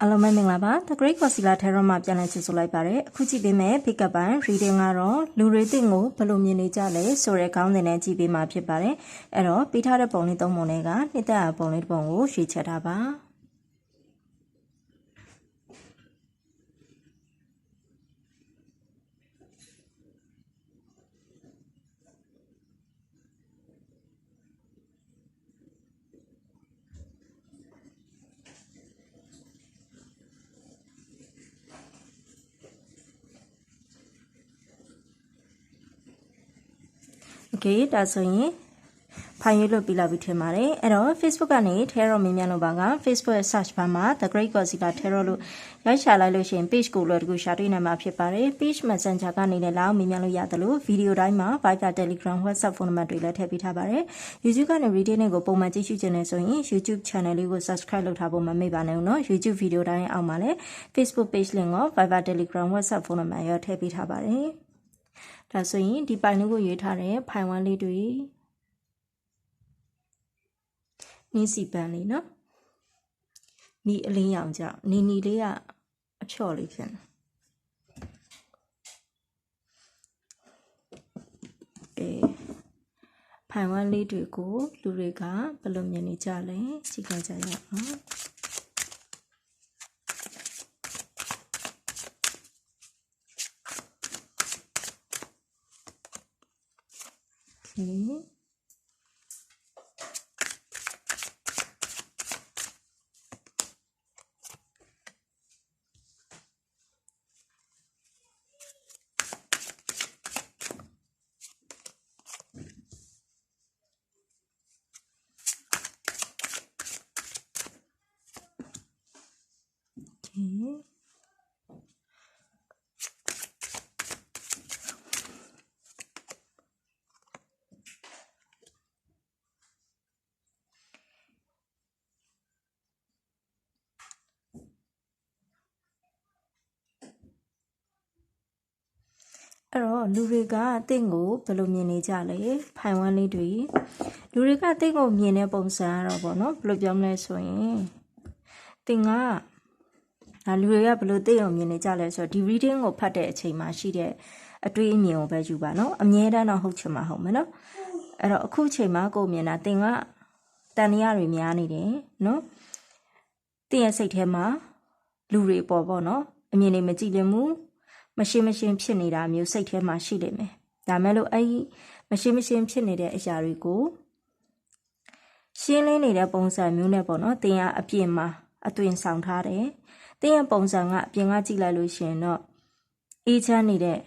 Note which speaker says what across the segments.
Speaker 1: အားလုံးပဲမင်္ဂလာပါ The Great Concealer Tarot မှာပြန်လည်ကြိုဆိုလိုက်ပါတယ်အခုကြည့်ပေးမယ် pick up ပိုင်း reading ကတော့လူတွေသိကိုဘယ်လိုမြင်နေကြလဲဆိုတဲ့ခေါင်းစဉ်နဲ့ကြည့်ပေးမှာဖြစ်ပါတယ်အဲ့တော့ပေးထားတဲ့ပုံလေးသုံးပုံတွေကနှစ်သက်ပုံလေးတစ်ပုံကိုရွေးချယ်ထားပါ ကဲဒါဆိုရင်ဖိုင်ရွတ်လွတ်ပြီးလာပြီထင်ပါတယ်အဲ့တော့ Facebook ကနေ Terror မင်းမြန်လို့ပါက Facebook search bar မှာ The Great Godzilla Terror လို့ရိုက်ရှာလိုက်လို့ရှိရင် page ကိုလွယ်တကူရှာတွေ့နိုင်မှာဖြစ်ပါတယ် page messenger ကနေလည်းလောက်မင်းမြန်လို့ရတယ်လို့ဗီဒီယိုတိုင်းမှာ Viber Telegram WhatsApp ဖုန်းနံပါတ်တွေလည်းထည့်ပေးထားပါတယ် YouTube ကနေ video နဲ့ကိုပုံမှန်ကြည့်ရှုကြနေဆိုရင် YouTube channel လေးကို subscribe လုပ်ထားဖို့မမေ့ပါနဲ့နော် YouTube video တိုင်းအောက်မှာလည်း Facebook page link ကို Viber Telegram WhatsApp ဖုန်းနံပါတ်ရောထည့်ပေးထားပါတယ် ဒါဆိုရင်ဒီပိုင်လေးကိုရွေးထားတဲ့ဖိုင်ဝမ်လေးတွေနင်းစီပန်းလေးနော်နီအလင်းရောင်ကြောင့်နီနီလေးကအချော့လေးဖြစ်နေအေးဖိုင်ဝမ်လေးတွေကိုလူတွေကဘယ်လိုမြင်နေကြလဲကြည့်ကြကြရအောင် ဒီဒီ အဲ့တော့လူတွေကအသင်ကိုဘယ်လိုမြင်နေကြလဲဖိုင်ဝမ်လေးတွေလူတွေကအသင်ကိုမြင်တဲ့ပုံစံကတော့ဗောနော်ဘယ်လိုပြောမလဲဆိုရင်တင်ကဒါလူတွေကဘယ်လိုသိအောင်မြင်နေကြလဲဆိုတော့ဒီ reading ကိုဖတ်တဲ့အချိန်မှာရှိတဲ့အတွေးအမြင်ကိုပဲယူပါနော်အမြဲတမ်းတော့ဟုတ်ချင်မှာဟုတ်မယ်နော်အဲ့တော့အခုချိန်မှာကိုမြင်တာတင်ကတန်တရားတွေများနေတယ်နော်တင်ရဲ့စိတ်ထဲမှာလူတွေပေါ်ပေါ့နော်အမြင်တွေမကြည့်လင်ဘူး မရှင်းမရှင်းဖြစ်နေတာမျိုးစိတ်ထဲမှာရှိနေမယ်ဒါမဲ့လို့အဲ့ဒီမရှင်းမရှင်းဖြစ်နေတဲ့အရာတွေကိုရှင်းလင်းနေတဲ့ပုံစံမျိုးနဲ့ပေါ့နော်တင်ကအပြင်မှာအသွင်ဆောင်ထားတယ်။တင်းရဲ့ပုံစံကအပြင်ကကြည့်လိုက်လို့ရှိရင်တော့အေးချမ်းနေတဲ့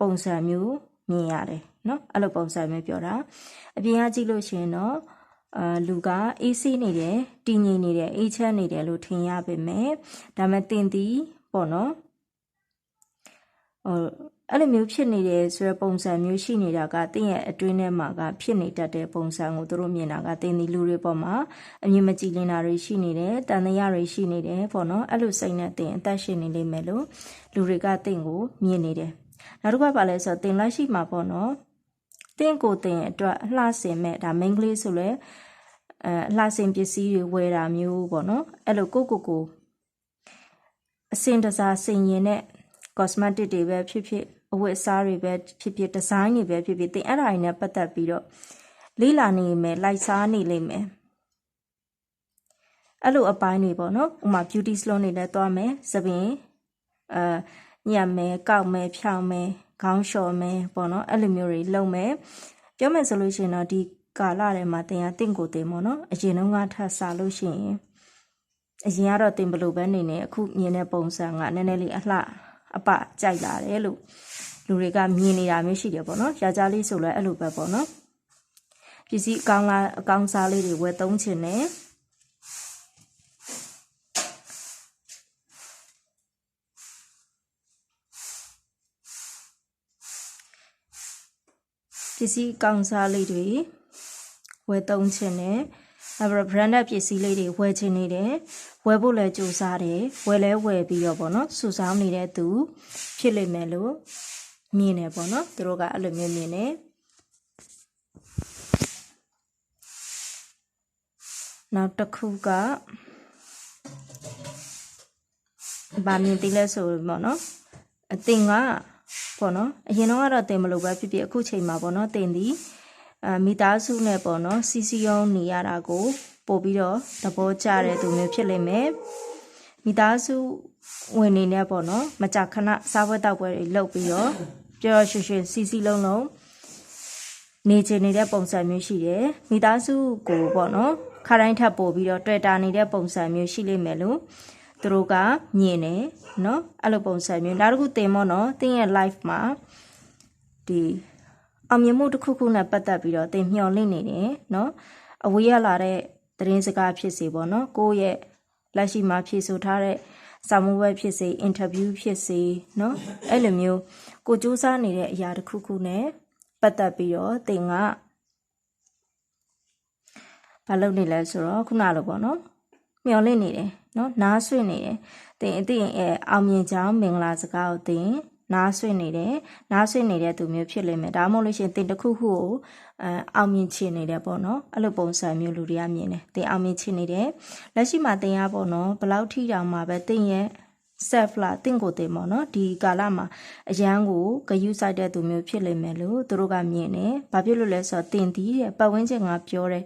Speaker 1: ပုံစံမျိုးမြင်ရတယ်နော်။အဲ့လိုပုံစံမျိုးပြောတာ။အပြင်ကကြည့်လို့ရှိရင်တော့အာလူကအေးဆေးနေတယ်တည်ငြိမ်နေတယ်အေးချမ်းနေတယ်လို့ထင်ရပေမဲ့ဒါမဲ့တင်သည်ပေါ့နော် ဟိုအဲ့လိုမျိုးဖြစ်နေတယ်ဆိုတဲ့ပုံစံမျိုးရှိနေတာကတင်းရဲ့အတွင်းထဲမှာကဖြစ်နေတတ်တဲ့ပုံစံကိုသူတို့မြင်တာကတင်းဒီလူတွေပေါ်မှာအမြင်မကြည်လင်တာတွေရှိနေတယ်တန်တရားတွေရှိနေတယ်ပေါ့နော်အဲ့လိုစိတ်နဲ့တင်းအသက်ရှင်နေလိမ့်မယ်လို့လူတွေကတင်းကိုမြင်နေတယ်နောက်တစ်ခါပါလဲဆိုတော့တင်းလက်ရှိမှာပေါ့နော်တင်းကိုတင်းအတွက်အလှဆင်မဲ့ဒါ main ကလေးဆိုလဲအဲအလှဆင်ပစ္စည်းတွေဝယ်တာမျိုးပေါ့နော်အဲ့လိုကိုကိုကိုအစင်တစားစင်ရင်နဲ့ cosmetic တွေပဲဖြစ်ဖြစ်အဝတ်အစားတွေပဲဖြစ်ဖြစ်ဒီဇိုင်းတွေပဲဖြစ်ဖြစ်တင်အဲ့ဒါတွေနဲ့ပတ်သက်ပြီးတော့လေးလာနေမယ်လိုက်စားနေလိမ့်မယ်အဲ့လိုအပိုင်းတွေပေါ့နော်ဥမာ beauty salon တွေလည်းသွားမယ်သပင်အာညံမယ်ကောက်မယ်ဖြောင်းမယ်ခေါင်းလျှော်မယ်ပေါ့နော်အဲ့လိုမျိုးတွေလုပ်မယ်ပြောမယ်ဆိုလို့ရှိရင်တော့ဒီကာလထဲမှာတင်ရတင့်ကိုတင်ပေါ့နော်အရင်တုန်းကထပ်စားလို့ရှိရင်အရင်ကတော့တင်ဘလို့ပဲနေနေအခုမြင်တဲ့ပုံစံကနည်းနည်းလေးအလှ အပကြိုက်လာတယ်လို့လူတွေကမြင်နေတာမျိုးရှိတယ်ပေါ့နော်။ယောက်ျားလေးဆိုလည်းအဲ့လိုပဲပေါ့နော်။ပစ္စည်းအကောင်းလားအကောင်းစားလေးတွေဝယ်သုံးချင်တယ်။ပစ္စည်းကောင်းစားလေးတွေဝယ်သုံးချင်တယ်နောက်ပြီး branded ပစ္စည်းလေးတွေဝယ်ချင်နေတယ် ဝယ်ဖို့လည်းကြိုးစားတယ်ဝယ်လဲဝယ်ပြီးတော့ပေါ့နော်စူဆောင်းနေတဲ့သူ ဖြစ်လိမ့်မယ်လို့မြင်တယ်ပေါ့နော်သူတို့ကအဲ့လိုမျိုးမြင်တယ်နောက်တစ်ခုကဗာမြင်သေးလဲဆိုပေါ့နော်အတင်ကပေါ့နော်အရင်တော့ကတော့တင်မလို့ပဲဖြစ်ဖြစ်အခုချိန်မှာပေါ့နော်တင်ဒီအမိသားစုနဲ့ပေါ့နော်စီစီယုံနေရတာကို ပို့ပြီးတော့သဘောကျတဲ့သူမျိုးဖြစ်လိမ့်မယ်မိသားစုဝင်နေနဲ့ပေါ့နော်မကြခဏစားပွဲတောက်ပွဲတွေလုပ်ပြီးတော့ပျော်ရွှင်ရွှင်စီစီလုံးလုံးနေချင်နေတဲ့ပုံစံမျိုးရှိတယ်မိသားစုကိုပေါ့နော်ခါတိုင်းထပ်ပို့ပြီးတော့တွေ့တာနေတဲ့ပုံစံမျိုးရှိလိမ့်မယ်လို့သူတို့ကမြင်တယ်နော်အဲ့လိုပုံစံမျိုးနောက်တစ်ခုတင်ပေါ့နော်တင်းရဲ့ life မှာဒီအောင်မြင်မှုတစ်ခုခုနဲ့ပတ်သက်ပြီးတော့တင်မျှော်လင့်နေတယ်နော်အဝေးရလာတဲ့ သတင်းစကားဖြစ်စေပေါ့နော်ကိုယ့်ရဲ့လက်ရှိမှာဖြည့်ဆို့ထားတဲ့စာမွေးပွဲဖြစ်စေအင်တာဗျူးဖြစ်စေနော်အဲ့လိုမျိုးကိုစူးစမ်းနေတဲ့အရာတစ်ခုခုနဲ့ပတ်သက်ပြီးတော့သင်ကဘာလုပ်နေလဲဆိုတော့ခုနလိုပေါ့နော်မျောလင့်နေတယ်နော်နားဆွင့်နေတယ်သင်အသိရင်အောင်မြင်ကြောင်းမင်္ဂလာစကားကိုသင် နားဆွင့်နေတယ်နားဆွင့်နေတဲ့သူမျိုးဖြစ်လိမ့်မယ်ဒါမှမဟုတ်လို့ရှိရင်တင်တစ်ခုခုကိုအဲအောင်မြင်ချင်နေတယ်ပေါ့နော်အဲ့လိုပုံစံမျိုးလူတွေကမြင်တယ်တင်အောင်မြင်ချင်နေတယ်လက်ရှိမှာတင်ရပေါ့နော်ဘယ်လောက်ထိတောင်မှပဲတင်ရဲ့ self လာတင့်ကိုတင်ပေါ့နော်ဒီကာလမှာအရန်ကိုဂယုစိုက်တဲ့သူမျိုးဖြစ်လိမ့်မယ်လို့သူတို့ကမြင်တယ်။ဘာဖြစ်လို့လဲဆိုတော့တင်တီးတဲ့ပတ်ဝန်းကျင်ကပြောတဲ့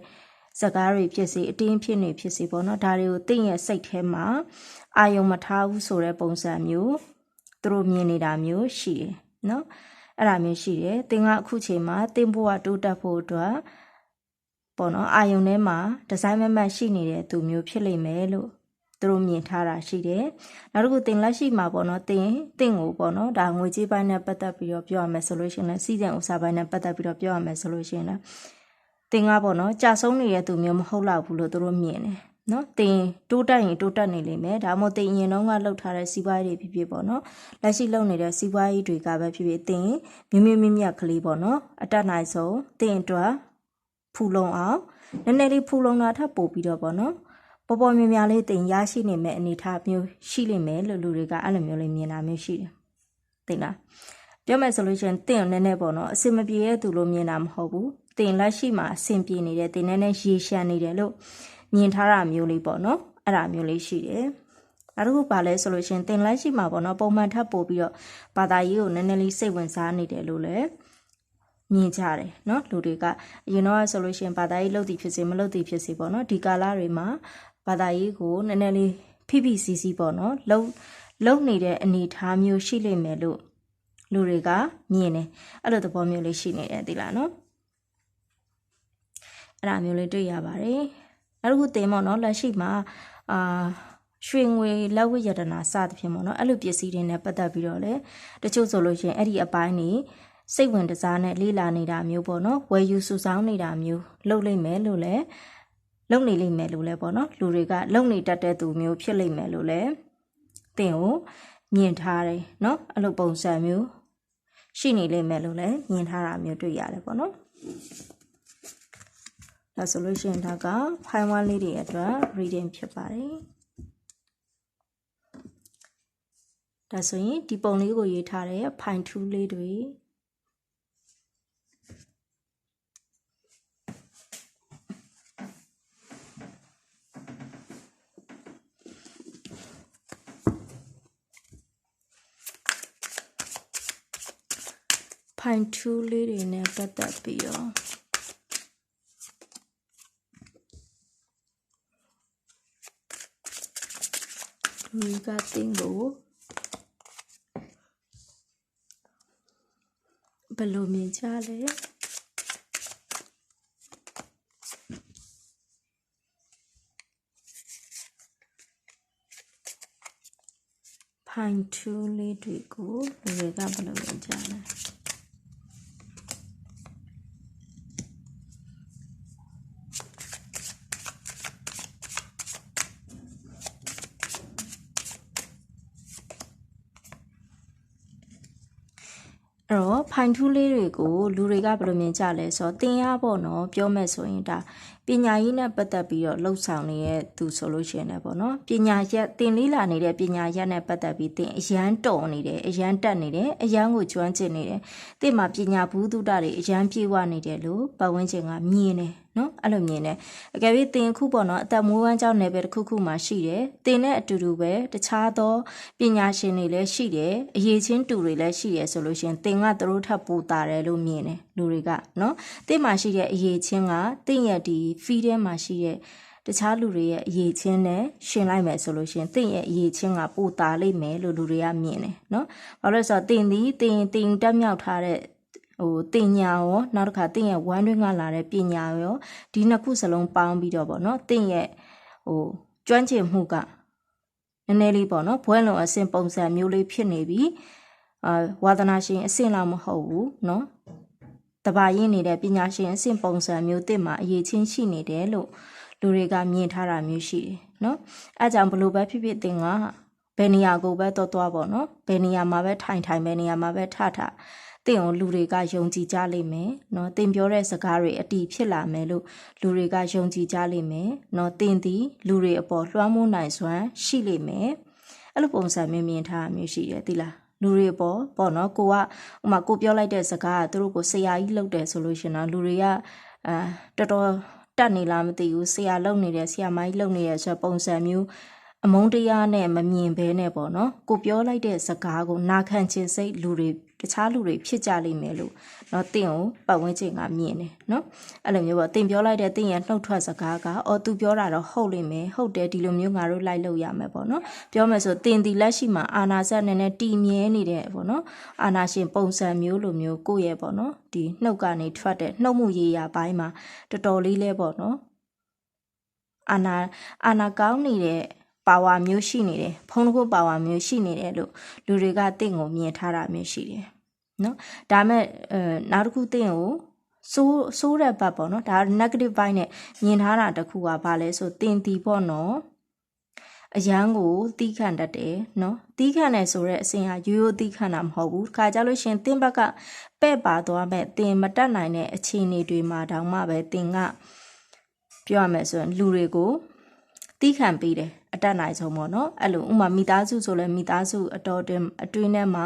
Speaker 1: စကားတွေဖြစ်စေအတင်းဖြစ်နေဖြစ်စေပေါ့နော်ဒါတွေကိုတင့်ရဲ့စိတ်ထဲမှာအာယုံမထားဘူးဆိုတဲ့ပုံစံမျိုး သူတို့မြင်နေတာမျိုးရှိတယ်နော်အဲ့ဒါမျိုးရှိတယ်တင်ကအခုချိန်မှာတင်ဖို့ကတိုးတက်ဖို့အတွက်ပေါ့နော်အာယုံထဲမှာဒီဇိုင်းမမတ်ရှိနေတဲ့သူမျိုးဖြစ်လိမ့်မယ်လို့သူတို့မြင်ထားတာရှိတယ်နောက်တစ်ခုတင်လက်ရှိမှာပေါ့နော်တင်တင့်ကိုပေါ့နော်ဒါငွေကြေးပိုင်းနဲ့ပတ်သက်ပြီးတော့ပြောရမယ်ဆိုလို့ရှိရင်လည်းစီစဉ်ဥစားပိုင်းနဲ့ပတ်သက်ပြီးတော့ပြောရမယ်ဆိုလို့ရှိရင်လည်းတင်ကားပေါ့နော်ကြာဆုံးနေတဲ့သူမျိုးမဟုတ်တော့ဘူးလို့သူတို့မြင်တယ် နော်တင်တိုးတက်ရင်တိုးတက်နေလိမ့်မယ်ဒါမှမဟုတ်တင်ရင်တော့ကလှုပ်ထားတဲ့စီးပွားရေးတွေဖြစ်ဖြစ်ပေါ့နော်လက်ရှိလှုပ်နေတဲ့စီးပွားရေးတွေကပဲဖြစ်ဖြစ်တင်မြင့်မြင့်မြတ်မြတ်ကလေးပေါ့နော်အတက်နိုင်ဆုံးတင်အတွက်ဖူလုံအောင်နည်းနည်းလေးဖူလုံတာထပ်ပို့ပြီးတော့ပေါ့နော်ပေါ်ပေါ်မြင်များလေးတင်ရရှိနေမဲ့အနေအထားမျိုးရှိလိမ့်မယ်လို့လူတွေကအဲ့လိုမျိုးလေးမြင်တာမျိုးရှိတယ်တင်လားပြောမယ်ဆိုလို့ရှိရင်တင့်နည်းနည်းပေါ့နော်အစင်မပြေတဲ့သူလို့မြင်တာမဟုတ်ဘူးတင်လက်ရှိမှာအဆင်ပြေနေတယ်တင်နည်းနည်းရေရှမ်းနေတယ်လို့ မြင်ထားတာမျိုးလေးပေါ့နော်အဲ့ဒါမျိုးလေးရှိတယ်နောက်တစ်ခုပါလဲဆိုလို့ရှိရင်တင်လက်ရှိမှာပေါ့နော်ပုံမှန်ထပ်ပို့ပြီးတော့ဘာသာရေးကိုနည်းနည်းလေးစိတ်ဝင်စားနေတယ်လို့လည်းမြင်ကြတယ်เนาะလူတွေကအရင်တော့ဆိုလို့ရှိရင်ဘာသာရေးလုပ်သည်ဖြစ်စေမလုပ်သည်ဖြစ်စေပေါ့နော်ဒီကာလတွေမှာဘာသာရေးကိုနည်းနည်းလေးဖိဖိစီစီပေါ့နော်လုံလုံနေတဲ့အနေအထားမျိုးရှိလိမ့်မယ်လို့လူတွေကမြင်တယ်အဲ့လိုသဘောမျိုးလေးရှိနေတယ်ဒီလားနော်အဲ့ဒါမျိုးလေးတွေ့ရပါတယ် နောက်တစ်ခုတင်ပေါ့နော်လက်ရှိမှာအာရွှေငွေလက်ဝတ်ရတနာစသဖြင့်ပေါ့နော်အဲ့လိုပစ္စည်းတွေနဲ့ပတ်သက်ပြီးတော့လေတချို့ဆိုလို့ရှိရင်အဲ့ဒီအပိုင်းနေစိတ်ဝင်တစားနဲ့လေ့လာနေတာမျိုးပေါ့နော်ဝယ်ယူစုဆောင်းနေတာမျိုးလုပ်လိမ့်မယ်လို့လည်းလုပ်နေလိမ့်မယ်လို့လည်းပေါ့နော်လူတွေကလုပ်နေတတ်တဲ့သူမျိုးဖြစ်လိမ့်မယ်လို့လည်းတင်ကိုမြင်ထားတယ်နော်အဲ့လိုပုံစံမျိုးရှိနေလိမ့်မယ်လို့လည်းမြင်ထားတာမျိုးတွေ့ရတယ်ပေါ့နော် ဒါဆိုလို့ရှိရင်ဒါက file 1လေးတွေအတွက် reading ဖြစ်ပါတယ်ဒါဆိုရင်ဒီပုံလေးကိုရေးထားတဲ့ file 2လေးတွေဖိုင်2လေးတွေနဲ့ပတ်သက်ပြီးတော့ လူကတင်းကိုဘယ်လိုမြင်ကြလဲဖိုင်2လေးတွေကိုလူတွေကဘယ်လိုမြင်ကြလဲအဲ့တော့ ဖိုင်ထူးလေးတွေကိုလူတွေကဘယ်လိုမြင်ကြလဲဆိုတော့တင်ရပေါ့နော်ပြောမဲ့ဆိုရင်ဒါ ပညာရေးနဲ့ပတ်သက်ပြီးတော့လှုပ်ဆောင်နေတဲ့သူဆိုလို့ရှိရင်လည်းပေါ့နော်ပညာရက်တင်လေးလာနေတဲ့ပညာရက်နဲ့ပတ်သက်ပြီးတင်အရန်တော်နေတယ်အရန်တက်နေတယ်အရန်ကိုကျွမ်းကျင်နေတယ်တင်မှာပညာဘူးတုဒ္ဒတွေအရန်ပြေဝနေတယ်လို့ပတ်ဝန်းကျင်ကမြင်တယ်နော်အဲ့လိုမြင်တယ်အကယ်၍တင်ခုပေါ့နော်အသက်မွေးဝမ်းကြောင်းနယ်ပယ်တစ်ခုခုမှာရှိတယ်တင်နဲ့အတူတူပဲတခြားသောပညာရှင်တွေလည်းရှိတယ်အရေးချင်းတူတွေလည်းရှိတယ်ဆိုလို့ရှိရင်တင်ကသူတို့ထပ်ပူတာတယ်လို့မြင်တယ် လူတွေကနော်တင်မှာရှိတဲ့အရေးချင်းကတင်ရဲ့ဒီ feed ထဲမှာရှိတဲ့တခြားလူတွေရဲ့အရေးချင်းနဲ့ရှင်လိုက်မယ်ဆိုလို့ရှိရင်တင့်ရဲ့အရေးချင်းကပိုတာလိမ့်မယ်လို့လူတွေကမြင်တယ်နော်။ဘာလို့လဲဆိုတော့တင်သည်တင်တင်တက်မြောက်ထားတဲ့ဟိုတင်ညာရောနောက်တစ်ခါတင့်ရဲ့ဝမ်းတွင်းကလာတဲ့ပညာရောဒီနှစ်ခုစလုံးပေါင်းပြီးတော့ပေါ့နော်တင့်ရဲ့ဟိုကျွမ်းကျင်မှုကနည်းနည်းလေးပေါ့နော်ဘွဲလုံအဆင့်ပုံစံမျိုးလေးဖြစ်နေပြီအာဝါသနာရှင်အဆင့်လောက်မဟုတ်ဘူးနော် တဘာရင်းနေတဲ့ပညာရှင်အဆင့်ပုံစံမျိုးတစ်မှာအရေးချင်းရှိနေတယ်လို့လူတွေကမြင်ထားတာမျိုးရှိတယ်နော်အဲကြောင့်ဘလို့ပဲဖြစ်ဖြစ်တင်ကဘယ်နေရာကိုပဲတော်တော်ပေါ့နော်ဘယ်နေရာမှာပဲထိုင်ထိုင်ဘယ်နေရာမှာပဲထထတင့်ကိုလူတွေကယုံကြည်ကြလိမ့်မယ်နော်တင်ပြောတဲ့စကားတွေအတီဖြစ်လာမယ်လို့လူတွေကယုံကြည်ကြလိမ့်မယ်နော်တင်သည်လူတွေအပေါ်လွှမ်းမိုးနိုင်စွမ်းရှိလိမ့်မယ်အဲ့လိုပုံစံမျိုးမြင်ထားမျိုးရှိရသီလား လူတွေပေါ့ပေါ့နော်ကိုကဥမာကိုပြောလိုက်တဲ့စကားကသူတို့ကိုဆရာကြီးလုပ်တယ်ဆိုလို့ရှင်တော့လူတွေကအာတော်တော်တက်နေလားမသိဘူးဆရာလုပ်နေတယ်ဆရာမကြီးလုပ်နေတယ်ဆိုပုံစံမျိုး အမုန်းတရားနဲ့မမြင်ဘဲနဲ့ပေါ့နော်ကိုပြောလိုက်တဲ့စကားကိုနာခံခြင်းစိတ်လူတွေတခြားလူတွေဖြစ်ကြလိမ့်မယ်လို့เนาะတင့်ကိုပတ်ဝန်းကျင်ကမြင်တယ်เนาะအဲ့လိုမျိုးပေါ့တင်ပြောလိုက်တဲ့တင့်ရဲ့နှုတ်ထွက်စကားကအော်သူပြောတာတော့ဟုတ်လိမ့်မယ်ဟုတ်တယ်ဒီလိုမျိုးငါတို့လိုက်လို့ရမယ်ပေါ့နော်ပြောမယ်ဆိုတင်ဒီလက်ရှိမှာအာနာဇက်နဲ့နဲ့တီမြဲနေတဲ့ပေါ့နော်အာနာရှင်ပုံစံမျိုးလိုမျိုးကိုယ့်ရဲ့ပေါ့နော်ဒီနှုတ်ကနေထွက်တဲ့နှုတ်မှုရေးရာပိုင်းမှာတော်တော်လေးလဲပေါ့နော်အာနာအာနာကောင်းနေတဲ့ ပါဝါမျိုးရှိနေတယ်ဖုံးတစ်ခုပါဝါမျိုးရှိနေတယ်လို့လူတွေကတင့်ကိုမြင်ထားတာမျိုးရှိတယ်နော်ဒါမဲ့အဲနောက်တစ်ခုတင့်ကိုဆိုးဆိုးတဲ့ဘက်ပေါ့နော်ဒါ negative ဘိုင်းနဲ့မြင်ထားတာတခုကဘာလဲဆိုတင်တီပေါ့နော်အရန်ကိုတီးခန့်တတ်တယ်နော်တီးခန့်တယ်ဆိုတော့အစင်ဟာရိုးရိုးတီးခန့်တာမဟုတ်ဘူးခါကြလို့ရှင်တင်းဘက်ကပဲ့ပါသွားမဲ့တင်မတက်နိုင်တဲ့အခြေအနေတွေမှာတောင်မှပဲတင်ကပြောရမယ်ဆိုရင်လူတွေကို တီးခန့်ပေးတယ်အတက်နိုင်ဆုံးပေါ့နော်အဲ့လိုဥမာမိသားစုဆိုလဲမိသားစုအတော်တွင်အတွင်းထဲမှာ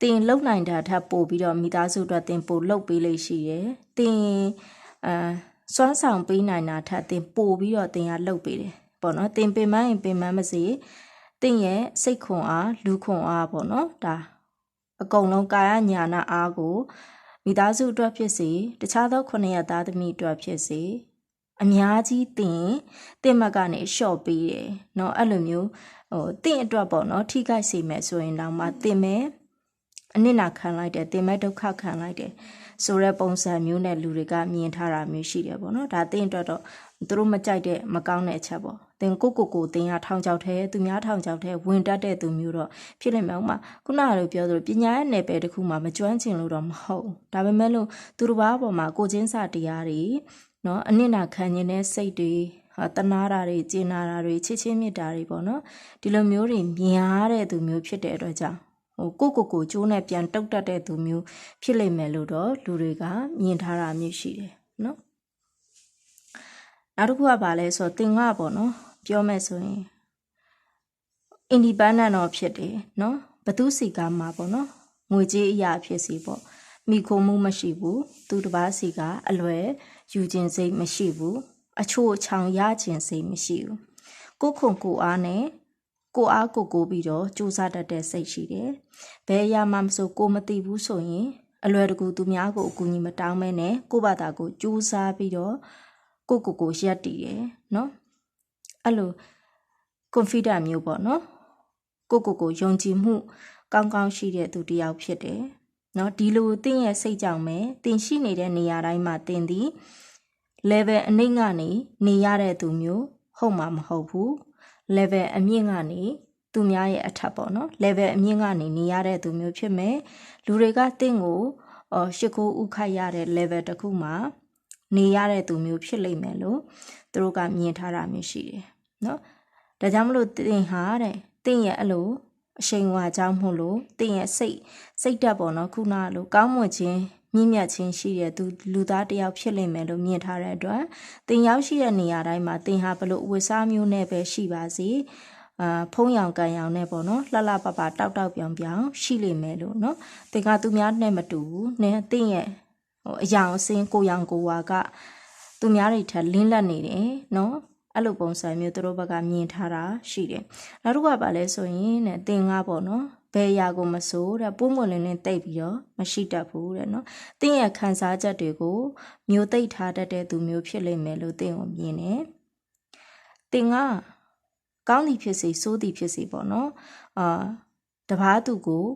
Speaker 1: တင်လုံနိုင်တာထပ်ပို့ပြီးတော့မိသားစုအတွက်တင်ပို့လုပ်ပေးလိမ့်ရှိရယ်တင်အာစွမ်းဆောင်ပေးနိုင်တာထပ်တင်ပို့ပြီးတော့တင်ရလုပ်ပေးတယ်ပေါ့နော်တင်ပင်မရင်ပင်မမစေတင်ရဲ့စိတ်ခွန်အားလူခွန်အားပေါ့နော်ဒါအကုန်လုံးကာယညာနာအားကိုမိသားစုအတွက်ဖြစ်စေတခြားသောခုနှစ်ရသားသမီးအတွက်ဖြစ်စေ အများကြီးတင်တင်မကနေရှော့ပေးတယ်เนาะအဲ့လိုမျိုးဟိုတင်အတွက်ပေါ့เนาะထိခိုက်စေမယ်ဆိုရင်တော့မှတင်မယ်အနစ်နာခံလိုက်တယ်တင်မဲ့ဒုက္ခခံလိုက်တယ်ဆိုတဲ့ပုံစံမျိုးနဲ့လူတွေကမြင်ထားတာမျိုးရှိတယ်ပေါ့နော်ဒါတင်အတွက်တော့သူတို့မကြိုက်တဲ့မကောင်းတဲ့အချက်ပေါ့တင်ကိုကိုကိုတင်ရထောင်ချောက်ထဲသူများထောင်ချောက်ထဲဝင်တက်တဲ့သူမျိုးတော့ဖြစ်လိမ့်မယ်ဥမာခုနကလိုပြောသလိုပညာရဲ့နယ်ပယ်တစ်ခုမှာမကျွမ်းကျင်လို့တော့မဟုတ်ဒါပေမဲ့လို့သူတို့ဘာပေါ်မှာကိုချင်းစာတရားတွေ နော်အနစ်နာခံခြင်းတဲ့စိတ်တွေဟာတနာတာတွေကျင်နာတာတွေချစ်ချင်းမြတ်တာတွေပေါ့နော်ဒီလိုမျိုးတွေများတဲ့သူမျိုးဖြစ်တဲ့အတွက်ကြောင့်ဟိုကိုကိုကိုကျိုးနဲ့ပြန်တုတ်တက်တဲ့သူမျိုးဖြစ်လိမ့်မယ်လို့တော့လူတွေကမြင်ထားတာမျိုးရှိတယ်နော်နောက်တစ်ခုကဘာလဲဆိုတော့တင်ကပေါ့နော်ပြောမယ်ဆိုရင် independent တော့ဖြစ်တယ်နော်ဘသူစီကမှာပေါ့နော်ငွေကြေးအရာဖြစ်စီပေါ့မိခိုမှုမရှိဘူးသူတစ်ပါးစီကအလွယ် ယူခြင်းစိတ်မရှိဘူးအချို့အချောင်ရခြင်းစိတ်မရှိဘူးကိုခုံကိုအားနဲ့ကိုအားကိုကိုပြီးတော့စူးစမ်းတတ်တဲ့စိတ်ရှိတယ်။ဘယ်အရာမှမဆိုကိုမသိဘူးဆိုရင်အလွယ်တကူသူများကိုအကူအညီမတောင်းမဲနဲ့ကိုဘာသာကိုစူးစမ်းပြီးတော့ကိုကိုကိုရက်တည်တယ်နော်။အဲ့လို confident မျိုးပေါ့နော်။ကိုကိုကိုယုံကြည်မှု ကောင်းကောင်းရှိတဲ့သူတစ်ယောက်ဖြစ်တယ်။နော်ဒီလိုတင်းရဲ့စိတ်ကြောင့်ပဲတင်ရှိနေတဲ့နေရာတိုင်းမှာတင်သည် level အနှိမ့်ကနေနေရတဲ့သူမျိုးဟုတ်မှာမဟုတ်ဘူး level အမြင့်ကနေသူများရဲ့အထက်ပေါ့နော် level အမြင့်ကနေနေရတဲ့သူမျိုးဖြစ်မယ်လူတွေကတင့်ကိုအော်ရှ िख ိုးဥခိုက်ရတဲ့ level တစ်ခုမှာနေရတဲ့သူမျိုးဖြစ်လိမ့်မယ်လို့သူတို့ကမြင်ထားတာမျိုးရှိတယ်နော်ဒါကြောင့်မလို့တင်ဟာတဲ့တင်ရဲ့အဲ့လိုအရှိန်ဝါကြောင်းမို့လို့တင်ရဲ့စိတ်စိတ်တက်ပေါ့နော်ခုနကလို့ကောင်းမွန်ခြင်း မြင့်မြတ်ခြင်းရှိတဲ့သူလူသားတစ်ယောက်ဖြစ်လိမ့်မယ်လို့မြင်ထားတဲ့အတွက်တင်ရောက်ရှိတဲ့နေရာတိုင်းမှာတင်ဟာဘလို့အဝတ်စားမျိုးနဲ့ပဲရှိပါစေအာဖုံးရောင်ကန်ရောင်နဲ့ပေါ့နော်လှလှပပတောက်တောက်ပြောင်ပြောင်ရှိလိမ့်မယ်လို့နော်တင်ကသူများနဲ့မတူဘူးနင်းတင်ရဲ့ဟိုအယောင်အစင်းကိုရောင်ကိုဝါကသူများတွေထက်လင်းလက်နေတယ်နော်အဲ့လိုပုံစံမျိုးသူတို့ဘက်ကမြင်ထားတာရှိတယ်နောက်တစ်ခုကပါလဲဆိုရင်တဲ့တင်ကားပေါ့နော် ဘယ်ရာကိုမဆိုးတဲ့ပိုးမွန်လင်းလင်းတိတ်ပြီးတော့မရှိတတ်ဘူးတဲ့နော်တင်းရဲ့ခံစားချက်တွေကိုမျိုးသိပ်ထားတတ်တဲ့သူမျိုးဖြစ်လိမ့်မယ်လို့တင်းကိုမြင်တယ်တင်ကကောင်းသည်ဖြစ်စေဆိုးသည်ဖြစ်စေပေါ့နော်အာတပားသူကို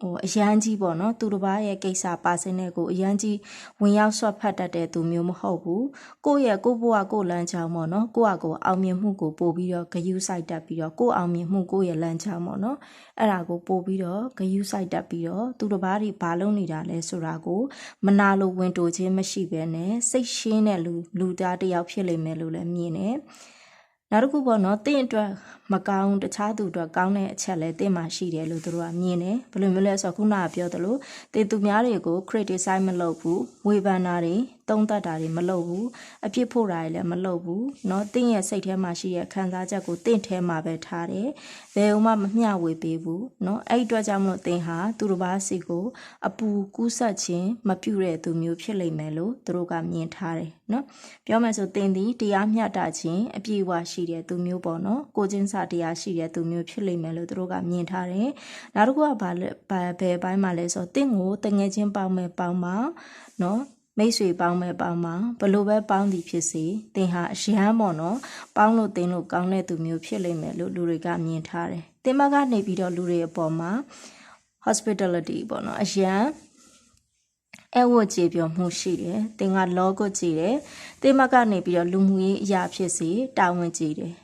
Speaker 1: ဟိုအရန်ကြီးပေါ့နော်သူတစ်ပါးရဲ့ကိစ္စပါစင်းတဲ့ကိုအရန်ကြီးဝင်ရောက်ဆွတ်ဖတ်တတ်တဲ့သူမျိုးမဟုတ်ဘူးကိုယ့်ရဲ့ကိုယ့်ဘဝကိုယ့်လမ်းကြောင်းပေါ့နော်ကိုယ့်အကိုအောင်မြင်မှုကိုပို့ပြီးတော့ဂယုစိုက်တတ်ပြီးတော့ကိုယ့်အောင်မြင်မှုကိုယ့်ရဲ့လမ်းကြောင်းပေါ့နော်အဲ့ဒါကိုပို့ပြီးတော့ဂယုစိုက်တတ်ပြီးတော့သူတစ်ပါးတွေဘာလုပ်နေတာလဲဆိုတာကိုမနာလိုဝင်တိုခြင်းမရှိဘဲနဲ့စိတ်ရှင်းတဲ့လူလူသားတစ်ယောက်ဖြစ်လိမ့်မယ်လို့လည်းမြင်တယ် နောက်တစ်ခုပေါ့နော်တင့်အတွက်မကောင်းတခြားသူအတွက်ကောင်းတဲ့အချက်လည်းတင့်မှာရှိတယ်လို့သူတို့ကမြင်တယ်ဘယ်လိုမျိုးလဲဆိုတော့ခုနကပြောသလိုတင်သူများတွေကို criticize မလုပ်ဘူးဝေဖန်တာတွေ သုံးသပ်တာတွေမလုပ်ဘူးအပြစ်ဖို့တာတွေလည်းမလုပ်ဘူးเนาะတင့်ရဲ့စိတ်ထဲမှာရှိတဲ့ခံစားချက်ကိုတင့်ထဲမှာပဲထားတယ်ဘယ်မှမမျှဝေပေးဘူးเนาะအဲ့ဒီအတွက်ကြောင့်မလို့တင်ဟာသူတို့ဘာစီကိုအပူကူးဆက်ခြင်းမပြုတဲ့သူမျိုးဖြစ်လိမ့်မယ်လို့သူတို့ကမြင်ထားတယ်เนาะပြောမယ်ဆိုတင်သည်တရားမျှတခြင်းအပြည့်အဝရှိတဲ့သူမျိုးပေါ့เนาะကိုချင်းစာတရားရှိတဲ့သူမျိုးဖြစ်လိမ့်မယ်လို့သူတို့ကမြင်ထားတယ်နောက်တစ်ခုကဘာလဲဘယ်ဘိုင်းမှာလဲဆိုတော့တင့်ကိုတငယ်ချင်းပေါင်းမဲ့ပေါင်းပါเนาะ မိတ်ဆွေပေါင်းမဲ့ပေါင်းပါဘလို့ပဲပေါင်းသည်ဖြစ်စေသင်ဟာအရန်ပေါ့နော်ပေါင်းလို့သင်လို့ကောင်းတဲ့သူမျိုးဖြစ်လိမ့်မယ်လို့လူတွေကမြင်ထားတယ်သင်မကနေပြီးတော့လူတွေအပေါ်မှာ hospitality ပေါ့နော်အရန်အဝတ်ကြည်ပြောမှုရှိတယ်သင်က logo ကြည်တယ်သင်မကနေပြီးတော့လူမှုရေးအရာဖြစ်စေတာဝန်ကြည်တယ်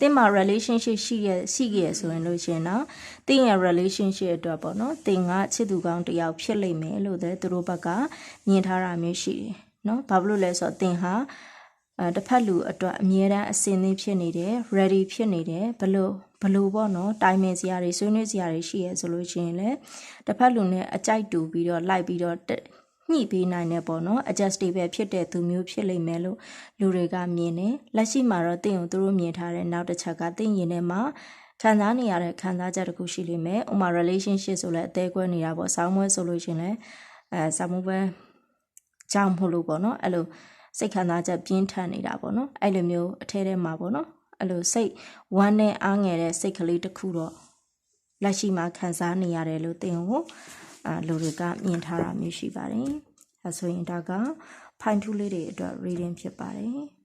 Speaker 1: တင်းမှာ relationship ရှိရရှိခဲ့ဆိုရင်လို့ရှင်တော့တင်းရဲ့ relationship အတွက်ပေါ့နော်တင်းကချစ်သူကောင်းတစ်ယောက်ဖြစ်လိမ့်မယ်လို့တဲ့သူတို့ဘက်ကမြင်ထားတာမျိုးရှိတယ်နော်ဘာဖြစ်လို့လဲဆိုတော့တင်းဟာအဲတစ်ဖက်လူအတွက်အမြဲတမ်းအစင်းသင်းဖြစ်နေတယ် ready ဖြစ်နေတယ်ဘလို့ဘလို့ပေါ့နော်တိုင်ပင်စရာတွေဆွေးနွေးစရာတွေရှိရဲဆိုလို့ရှိရင်လည်းတစ်ဖက်လူနဲ့အကြိုက်တူပြီးတော့လိုက်ပြီးတော့ ညှိပေးနိုင်တဲ့ပေါ့နော် adjustable ဖြစ်တဲ့သူမျိုးဖြစ်လိမ့်မယ်လို့လူတွေကမြင်တယ်လက်ရှိမှာတော့တင့်ကိုသူတို့မြင်ထားတဲ့နောက်တစ်ချက်ကတင့်ရင်ထဲမှာခံစားနေရတဲ့ခံစားချက်တစ်ခုရှိလိမ့်မယ်ဥမာ relationship ဆိုလဲအသေးကွဲနေတာပေါ့ဆောင်းမွဲဆိုလို့ရှင်လဲအဲဆောင်းမွဲကြောင့်မဟုတ်လို့ပေါ့နော်အဲ့လိုစိတ်ခံစားချက်ပြင်းထန်နေတာပေါ့နော်အဲ့လိုမျိုးအထဲထဲမှာပေါ့နော်အဲ့လိုစိတ်ဝမ်းနဲ့အားငယ်တဲ့စိတ်ကလေးတစ်ခုတော့လက်ရှိမှာခံစားနေရတယ်လို့တင်ကို အာလူတွေကမြင်ထားတာမျိုးရှိပါတယ်။အဲဆိုရင်ဒါကဖိုင်ထူးလေးတွေအတွက် reading ဖြစ်ပါတယ်။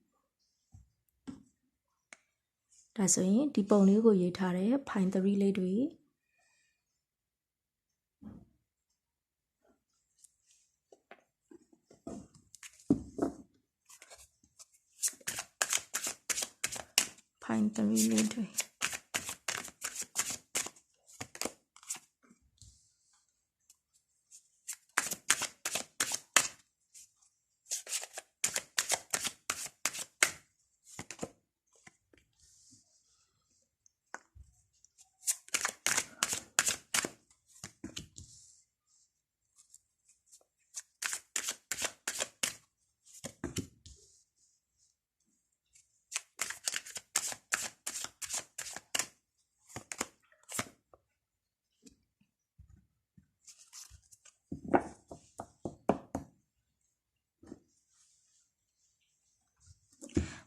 Speaker 1: ဒါဆိုရင်ဒီပုံလေးကိုရေးထားတဲ့ဖိုင်3လေးတွေဖိုင်3လေးတွေ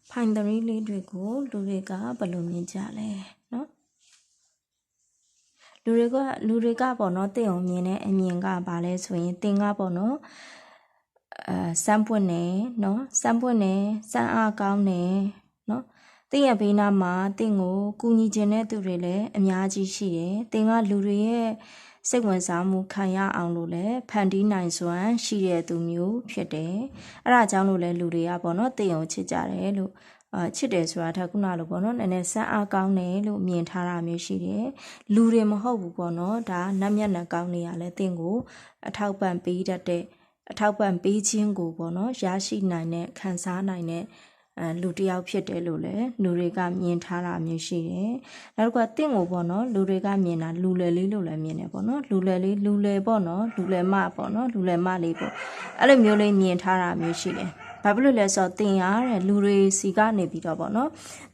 Speaker 1: ဖိုင်သရီးလေးတွေကိုလူတွေကဘယ်လိုမြင်ကြလဲနော်လူတွေကလူတွေကပေါ့နော်တင့်အောင်မြင်တဲ့အမြင်ကဘာလဲဆိုရင်တင်ကပေါ့နော်အဲစမ်းပွင့်နေနော်စမ်းပွင့်နေစမ်းအားကောင်းနေ တင်ရဲ့ဘေးနားမှာတင်ကိုကူညီခြင်းတဲ့သူတွေလည်းအများကြီးရှိတယ်တင်ကလူတွေရဲ့စိတ်ဝင်စားမှုခံရအောင်လို့လည်းဖန်တီးနိုင်စွမ်းရှိတဲ့သူမျိုးဖြစ်တယ်အဲ့ဒါကြောင့်လို့လည်းလူတွေကပေါ့နော်တင်အောင်ချစ်ကြတယ်လို့အာချစ်တယ်ဆိုတာဒါခုနလိုပေါ့နော်နည်းနည်းစမ်းအားကောင်းတယ်လို့မြင်ထားတာမျိုးရှိတယ်လူတွေမဟုတ်ဘူးပေါ့နော်ဒါနတ်မျက်နှာကောင်းနေရလဲတင့်ကိုအထောက်ပံ့ပေးတတ်တဲ့အထောက်ပံ့ပေးခြင်းကိုပေါ့နော်ရရှိနိုင်တဲ့ခံစားနိုင်တဲ့အဲ လူတစ်ယောက်ဖြစ်တယ်လို့လည်းလူတွေကမြင်ထားတာမျိုးရှိတယ်။နောက်တစ်ခုကတင့်ကိုပေါ့နော်လူတွေကမြင်တာလူလယ်လေးလို့လည်းမြင်တယ်ပေါ့နော်လူလယ်လေးလူလယ်ပေါ့နော်လူလယ်မပေါ့နော်လူလယ်မလေးပေါ့အဲ့လိုမျိုးလေးမြင်ထားတာမျိုးရှိတယ်။ဘာဖြစ်လို့လဲဆိုတော့တင်ရတဲ့လူတွေစီကနေပြီးတော့ပေါ့နော်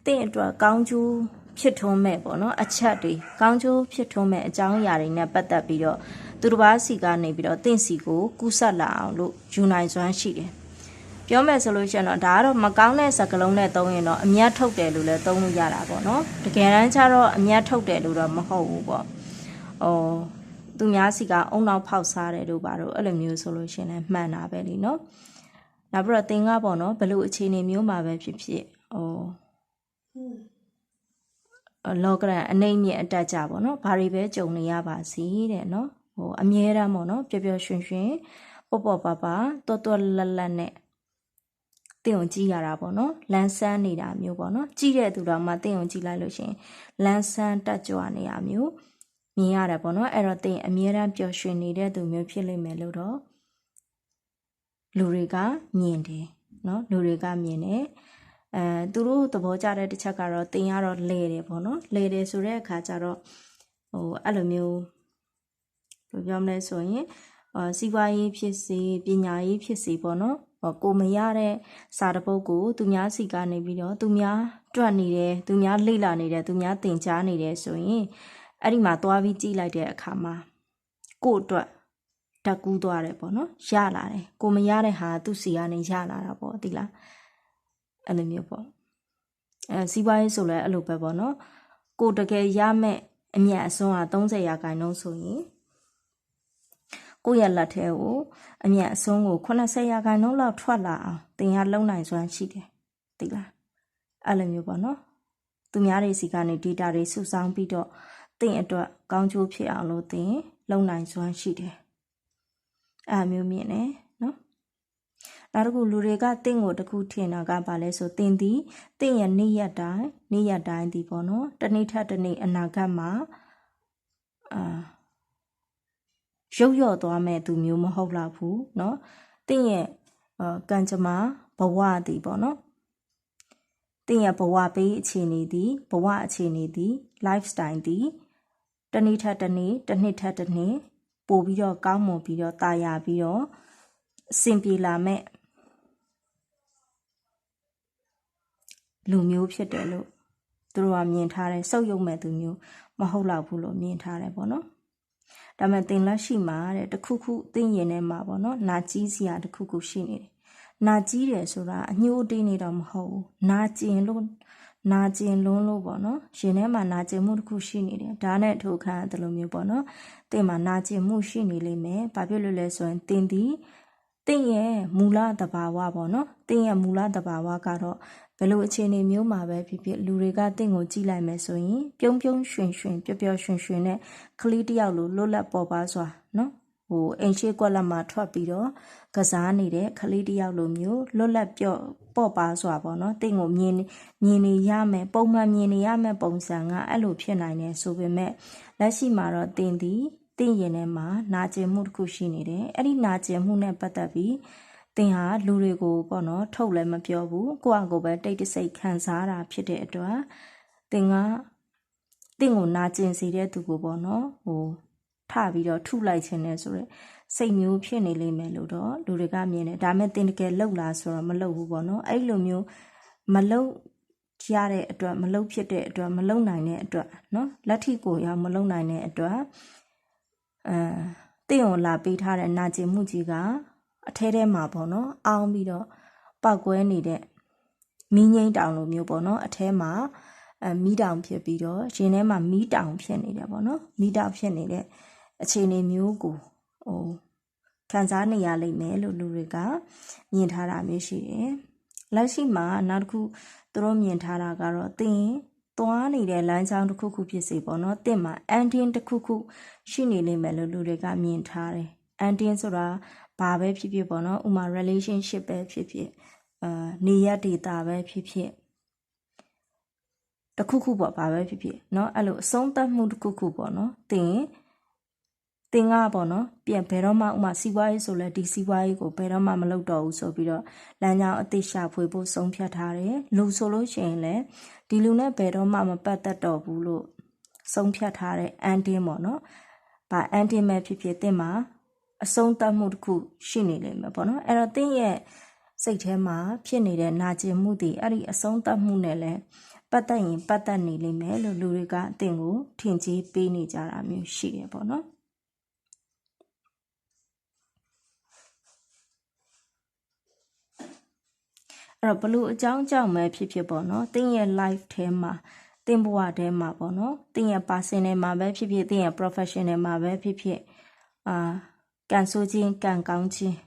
Speaker 1: တင့်အတွက်ကောင်းကျိုးဖြစ်ထွန်းမဲ့ပေါ့နော်အချက်တွေကောင်းကျိုးဖြစ်ထွန်းမဲ့အကြောင်းအရာတွေနဲ့ပတ်သက်ပြီးတော့သူတစ်ပါးစီကနေပြီးတော့တင့်စီကိုကူးဆက်လာအောင်လို့ယူနိုင်စွမ်းရှိတယ်။ ပြောမယ်ဆိုလို့ရှိရင်တော့ဒါကတော့မကောင်းတဲ့စကားလုံးနဲ့သုံးရင်တော့အမျက်ထုတ်တယ်လို့လည်းသုံးလို့ရတာပေါ့နော်တကယ်တမ်းကျတော့အမျက်ထုတ်တယ်လို့တော့မဟုတ်ဘူးပေါ့ဟိုသူများစီကအုံနောက်ဖောက်စားတယ်တို့ပါတော့အဲ့လိုမျိုးဆိုလို့ရှိရင်လည်းမှန်တာပဲလीနော်နောက်ပြီးတော့တင်ကားပေါ့နော်ဘယ်လိုအခြေအနေမျိုးမှာပဲဖြစ်ဖြစ်ဟိုလောကရန်အနေမြင့်အတက်ကြပေါ့နော်ဘာတွေပဲကြုံနေရပါစီတဲ့နော်ဟိုအမြဲတမ်းပေါ့နော်ပျော်ပျော်ရွှင်ရွှင်ပေါ့ပေါ့ပါပါတော်တော်လတ်လတ်နဲ့ တင်ုံကြည့်ရတာပေါ့နော်လန်းဆန်းနေတာမျိုးပေါ့နော်ကြည့်တဲ့သူတော်မှတင်ုံကြည့်လိုက်လို့ရှင်လန်းဆန်းတက်ကြွနေရမျိုးမြင်ရတယ်ပေါ့နော်အဲ့တော့တင်အမြဲတမ်းပျော်ရွှင်နေတဲ့သူမျိုးဖြစ်လိမ့်မယ်လို့တော့လူတွေကမြင်တယ်နော်လူတွေကမြင်တယ်အဲသူတို့သဘောကျတဲ့တစ်ချက်ကတော့တင်ရတော့လဲတယ်ပေါ့နော်လဲတယ်ဆိုတဲ့အခါကျတော့ဟိုအဲ့လိုမျိုးဘယ်ပြောမလဲဆိုရင်အာစီးပွားရေးဖြစ်စေပညာရေးဖြစ်စေပေါ့နော်ဟော ကိုမရတဲ့စာတပုတ်ကိုသူများစီကနေပြီးတော့သူများတွက်နေတယ်သူများလေ့လာနေတယ်သူများသင်ကြားနေတယ်ဆိုရင်အဲ့ဒီမှာသွားပြီးကြည့်လိုက်တဲ့အခါမှာကို့အတွက်ဓာတ်ကူးသွားတယ်ပေါ့နော်ရလာတယ်ကိုမရတဲ့ဟာသူ့စီကနေရလာတာပေါ့ဒီလားအဲ့လိုမျိုးပေါ့အဲစီးပွားရေးဆိုလဲအဲ့လိုပဲပေါ့နော်ကိုတကယ်ရမဲ့အမြတ်အစွန်းဟာ30ရာခိုင်နှုန်းဆိုရင် ကိုယ့်ရဲ့လက်ထဲကိုအမြတ်အစွန်းကို80ရာခိုင်နှုန်းလောက်ထွက်လာအောင်တင်ရလုံနိုင်စွမ်းရှိတယ်သိလားအဲ့လိုမျိုးပေါ့နော်သူများတွေစီကနေ data တွေစုဆောင်းပြီးတော့တင်အတွက်ကောင်းကျိုးဖြစ်အောင်လို့တင်လုံနိုင်စွမ်းရှိတယ်အဲ့မျိုးမြင်တယ်နော်နောက်တစ်ခုလူတွေကတင့်ကိုတခုထင်တာကဘာလဲဆိုတင်သည်တင့်ရဲ့နေ့ရက်တိုင်းနေ့ရက်တိုင်းဒီပေါ့နော်တနေ့ထက်တနေ့အနာဂတ်မှာအာ ရုပ်ရော့သွားမဲ့သူမျိုးမဟုတ်တော့ဘူးเนาะတင့်ရဲ့ကံကြမ္မာဘဝတည်ပေါ့နော်တင့်ရဲ့ဘဝပေးအခြေအနေတည်ဘဝအခြေအနေတည် lifestyle တည်တနေ့ထက်တနေ့တစ်နှစ်ထက်တစ်နှစ်ပို့ပြီးတော့ကောင်းမွန်ပြီးတော့တာယာပြီးတော့အဆင်ပြေလာမဲ့လူမျိုးဖြစ်တယ်လို့သူတို့ကမြင်ထားတယ်စုပ်ယုံမဲ့သူမျိုးမဟုတ်တော့ဘူးလို့မြင်ထားတယ်ပေါ့နော် ဒါမဲ့တင်လက်ရှိမှာတဲ့တခုခုသိရင်ထဲမှာပေါ့နော်နာကြီးစရာတခုခုရှိနေတယ်နာကြီးတယ်ဆိုတာအညှိုးအတေးနေတော့မဟုတ်ဘူးနာကျင်လို့နာကျင်လွန်းလို့ပေါ့နော်ရှင်ထဲမှာနာကျင်မှုတစ်ခုရှိနေတယ်ဒါနဲ့ထိုခံရတယ်လို့မျိုးပေါ့နော်တင်မှာနာကျင်မှုရှိနေလိမ့်မယ်ဘာဖြစ်လို့လဲဆိုရင်တင်ဒီတင့်ရဲ့မူလတဘာဝပေါ့နော်တင့်ရဲ့မူလတဘာဝကတော့ ဘယ်လိုအခြေအနေမျိုးမှာပဲဖြစ်ဖြစ်လူတွေကတင့်ကိုကြည့်လိုက်မယ်ဆိုရင်ပြုံးပြုံးရွှင်ရွှင်ပျော်ပျော်ရွှင်ရွှင်နဲ့ကလေးတယောက်လိုလွတ်လပ်ပေါ်ပါစွာနော်ဟိုအိမ်ရှိကွက်လက်မှာထွက်ပြီးတော့ကစားနေတဲ့ကလေးတယောက်လိုမျိုးလွတ်လပ်ပြော့ပေါ့ပါစွာပေါ့နော်တင့်ကိုမြင်မြင်နေရမယ်ပုံမှန်မြင်နေရမယ်ပုံစံကအဲ့လိုဖြစ်နိုင်တယ်ဆိုပေမဲ့လက်ရှိမှာတော့တင်သည်တင့်ရင်ထဲမှာနာကျင်မှုတစ်ခုရှိနေတယ်အဲ့ဒီနာကျင်မှုနဲ့ပတ်သက်ပြီး တင်ဟာလူတွေကိုပေါ့နော်ထုတ်လည်းမပြောဘူးကိုယ့်အကိုပဲတိတ်တဆိတ်ခံစားတာဖြစ်တဲ့အတွက်တင်ကတင့်ကိုနာကျင်စေတဲ့သူကိုပေါ့နော်ဟိုထပြီးတော့ထုလိုက်ခြင်းနဲ့ဆိုရက်စိတ်မျိုးဖြစ်နေလိမ့်မယ်လို့တော့လူတွေကမြင်တယ်ဒါမဲ့တင်တကယ်လှုပ်လာဆိုတော့မလှုပ်ဘူးပေါ့နော်အဲ့လိုမျိုးမလှုပ်ရတဲ့အတွက်မလှုပ်ဖြစ်တဲ့အတွက်မလှုပ်နိုင်တဲ့အတွက်နော်လက်ထိကိုရောက်မလှုပ်နိုင်တဲ့အတွက်အဲတင့်ကိုလာပေးထားတဲ့နာကျင်မှုကြီးက အထဲထဲမှာပေါ့နော်အောင်းပြီးတော့ပောက်ကွဲနေတဲ့မီးငိမ့်တောင်လိုမျိုးပေါ့နော်အထဲမှာအဲမီးတောင်ဖြစ်ပြီးတော့ရင်ထဲမှာမီးတောင်ဖြစ်နေတယ်ပေါ့နော်မီးတောင်ဖြစ်နေတဲ့အခြေအနေမျိုးကိုဟိုခံစားနေရလိမ့်မယ်လို့လူတွေကမြင်ထားတာမျိုးရှိတယ်လက်ရှိမှာနောက်တစ်ခုသူတို့မြင်ထားတာကတော့သင်သွားနေတဲ့လမ်းကြောင်းတစ်ခုခုဖြစ်စေပေါ့နော်တင့်မှာအန်တင်းတစ်ခုခုရှိနေလိမ့်မယ်လို့လူတွေကမြင်ထားတယ်အန်တင်းဆိုတာ ဘာပဲဖြစ်ဖြစ်ပေါ့နော်ဥမာ relationship ပဲဖြစ်ဖြစ်အာနေရဒေတာပဲဖြစ်ဖြစ်တခုခုပေါ့ဘာပဲဖြစ်ဖြစ်เนาะအဲ့လိုအဆုံးသတ်မှုတစ်ခုခုပေါ့နော်တင်တ တင်ကပေါ့နော်ပြန်ဘယ်တော့မှဥမာစီးပွားရေးဆိုလဲဒီစီးပွားရေးကိုဘယ်တော့မှမလုပ်တော့ဘူးဆိုပြီးတော့လမ်းကြောင်းအသေးရှာဖွေဖို့ဆုံးဖြတ်ထားတယ်လူဆိုလို့ရှိရင်လည်းဒီလူနဲ့ဘယ်တော့မှမပတ်သက်တော့ဘူးလို့ဆုံးဖြတ်ထားတဲ့အန်တင်းပေါ့နော်။ဘာအန်တင်းမဲ့ဖြစ်ဖြစ်တင်မှာ အဆုံးသတ်မှုတစ်ခုရှိနေလိမ့်မယ်ပေါ့နော်။အဲ့တော့တင်ရဲ့စိတ်ထဲမှာဖြစ်နေတဲ့နာကျင်မှုတွေအဲ့ဒီအဆုံးသတ်မှုနဲ့လည်းပတ်သက်ရင်ပတ်သက်နေလိမ့်မယ်လို့လူတွေကအတင်ကိုထင်ကြီးပေးနေကြတာမျိုးရှိတယ်ပေါ့နော်။အဲ့တော့ဘလို့အကြောင်းကြောင့်ပဲဖြစ်ဖြစ်ပေါ့နော်တင်းရဲ့ life ထဲမှာတင်းဘဝထဲမှာပေါ့နော်တင်းရဲ့ personal မှာပဲဖြစ်ဖြစ်တင်းရဲ့ professional မှာပဲဖြစ်ဖြစ်အာ ကန်ဆိုးခြင်းကန်ကောင်းခြင်း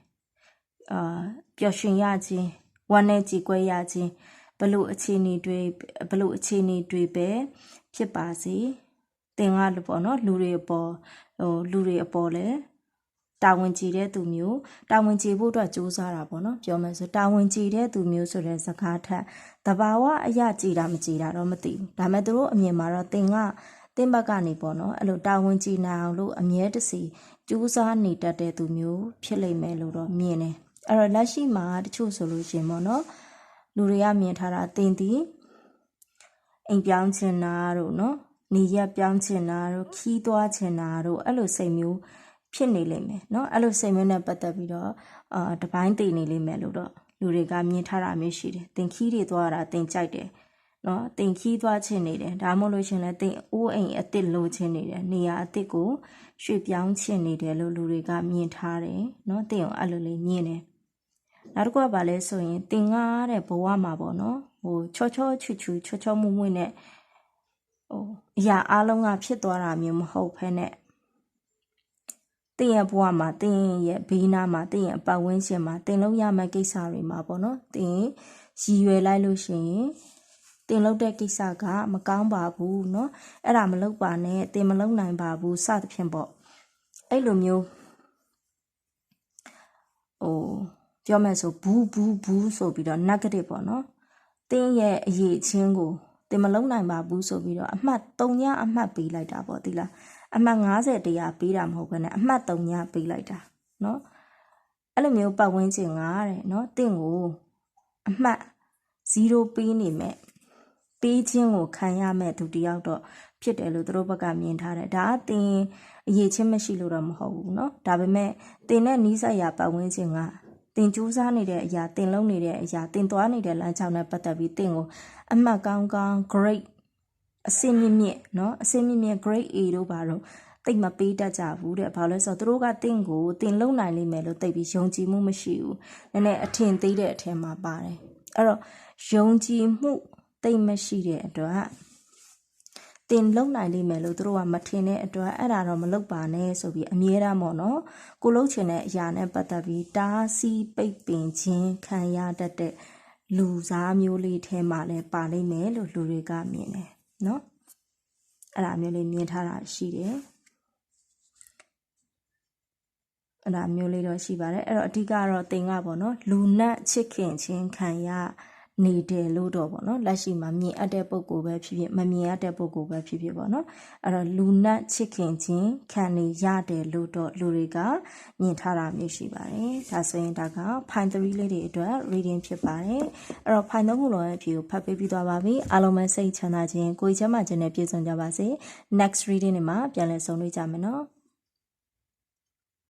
Speaker 1: အာပျော်ရွှင်ရခြင်းဝမ်းနဲ့ကြည်ကွဲရခြင်းဘလို့အခြေအနေတွေဘလို့အခြေအနေတွေပဲဖြစ်ပါစေတင်ကားလို့ပေါ့နော်လူတွေအပေါ်ဟိုလူတွေအပေါ်လည်းတာဝန်ကြည်တဲ့သူမျိုးတာဝန်ကြည်ဖို့အတွက်ကြိုးစားတာပေါ့နော်ပြောမယ်ဆိုတာဝန်ကြည်တဲ့သူမျိုးဆိုတဲ့စကားထက်တဘာဝအရာကြည်တာမကြည်တာတော့မသိဘူးဒါမဲ့သူတို့အမြင်မှာတော့တင်ကတင်းဘက်ကနေပေါ့နော်အဲ့လိုတာဝန်ကြည်နိုင်အောင်လို့အမြဲတစီ ကြိုးစားနေတတ်တဲ့သူမျိုးဖြစ်လိမ့်မယ်လို့တော့မြင်တယ်အဲ့တော့လက်ရှိမှာတချို့ဆိုလို့ရှင်ပေါ့နော်လူတွေကမြင်ထားတာတင်သည်အိမ်ပြောင်းချင်တာတို့နော်နေရက်ပြောင်းချင်တာတို့ခီးသွားချင်တာတို့အဲ့လိုစိတ်မျိုးဖြစ်နေလိမ့်မယ်เนาะအဲ့လိုစိတ်မျိုးနဲ့ပတ်သက်ပြီးတော့အာတပိုင်းတည်နေလိမ့်မယ်လို့တော့လူတွေကမြင်ထားတာမျိုးရှိတယ်တင်ခီးတွေသွားတာတင်ကြိုက်တယ် နော်တင်ခီးသွားခြင်းနေတယ်ဒါမှမဟုတ်လို့ရှင်လဲတင်အိုးအိမ်အစ်စ်လိုခြင်းနေတယ်နေရာအစ်စ်ကိုရွှေ့ပြောင်းခြင်းနေတယ်လို့လူတွေကမြင်ထားတယ်နော်တင်ကိုအဲ့လိုလေးမြင်တယ်နောက်တစ်ခုကဘာလဲဆိုရင်တင်ငါတဲ့ဘဝမှာပေါ့နော်ဟိုချောချောချွချွချောချောမွမွနဲ့ဟိုအရာအလုံးကဖြစ်သွားတာမျိုးမဟုတ်ဖ ೇನೆ တင်ရဲ့ဘဝမှာတင်ရဲ့ဘေးနားမှာတင်ရဲ့ပတ်ဝန်းကျင်မှာတင်လို့ရမယ့်ကိစ္စတွေမှာပေါ့နော်တင်ရည်ရွယ်လိုက်လို့ရှိရင် တင်လုပ်တဲ့ကိစ္စကမကောင်းပါဘူးเนาะအဲ့ဒါမလုပ်ပါနဲ့တင်မလုပ်နိုင်ပါဘူးစသဖြင့်ပေါ့အဲ့လိုမျိုးဟိုပြောမယ်ဆိုဘူးဘူးဘူးဆိုပြီးတော့ negative ပေါ့နော်တင်းရဲ့အရေးချင်းကိုတင်မလုံးနိုင်ပါဘူးဆိုပြီးတော့အမှတ်3ညအမှတ်ပေးလိုက်တာပေါ့ဒီလားအမှတ်90တရားပေးတာမဟုတ်ဘဲနဲ့အမှတ်3ညပေးလိုက်တာเนาะအဲ့လိုမျိုးပတ်ဝန်းကျင်ကတဲ့เนาะတင့်ကိုအမှတ်0ပေးနေမဲ့ ပေးခြင်းကိုခံရမဲ့သူတယောက်တော့ဖြစ်တယ်လို့သူတို့ဘက်ကမြင်ထားတယ်ဒါအတင်အရေးချင်းမရှိလို့တော့မဟုတ်ဘူးเนาะဒါပေမဲ့တင်တဲ့နီးစပ်ရာပတ်ဝန်းကျင်ကတင်ကြိုးစားနေတဲ့အရာတင်လုံးနေတဲ့အရာတင်သွားနေတဲ့လမ်းကြောင်းနဲ့ပတ်သက်ပြီးတင်ကိုအမှတ်ကောင်းကောင်း great အစင်းမြင့်မြင့်เนาะအစင်းမြင့်မြင့် grade A တို့ပါတော့တိတ်မပေးတတ်ကြဘူးတဲ့ဘာလို့လဲဆိုတော့သူတို့ကတင့်ကိုတင်လုံနိုင်လိမ့်မယ်လို့တိတ်ပြီးယုံကြည်မှုမရှိဘူးနည်းနည်းအထင်သေးတဲ့အထင်မှာပါတယ်အဲ့တော့ယုံကြည်မှု တိတ်မရှိတဲ့အတွက်တင်လုံနိုင်လိမ့်မယ်လို့သူတို့ကမထင်တဲ့အတွက်အဲ့ဒါတော့မလုပ်ပါနဲ့ဆိုပြီးအမြဲတမ်းပေါ့နော်ကိုလှုပ်ချင်တဲ့အရာနဲ့ပတ်သက်ပြီးတားဆီးပိတ်ပင်ခြင်းခံရတတ်တဲ့လူစားမျိုးလေးထဲမှာလည်းပါလိမ့်မယ်လို့လူတွေကမြင်တယ်နော်အဲ့ဒါမျိုးလေးမြင်ထားတာရှိတယ်အဲ့ဒါမျိုးလေးတော့ရှိပါတယ်အဲ့တော့အဓိကတော့တင်ကပေါ့နော်လူနတ်ချစ်ခင်ချင်းခံရ နေတယ်လို့တော့ပေါ့နော်လက်ရှိမှာမြင်အပ်တဲ့ပုံကိုပဲဖြစ်ဖြစ်မမြင်အပ်တဲ့ပုံကိုပဲဖြစ်ဖြစ်ပေါ့နော်အဲ့တော့လူနတ်ချစ်ခင်ချင်းခံနေရတယ်လို့တော့လူတွေကမြင်ထားတာမျိုးရှိပါတယ်ဒါဆိုရင်ဒါက fine 3လေးတွေအတွက် reading ဖြစ်ပါတယ်အဲ့တော့ fine 3ခုလုံးရဲ့အဖြေကိုဖတ်ပေးပြီးသွားပါပြီအားလုံးပဲစိတ်ချမ်းသာခြင်းကိုယ်ချမ်းသာခြင်းနဲ့ပြည့်စုံကြပါစေ next reading တွေမှာပြန်လည်ဆုံတွေ့ကြမယ်နော်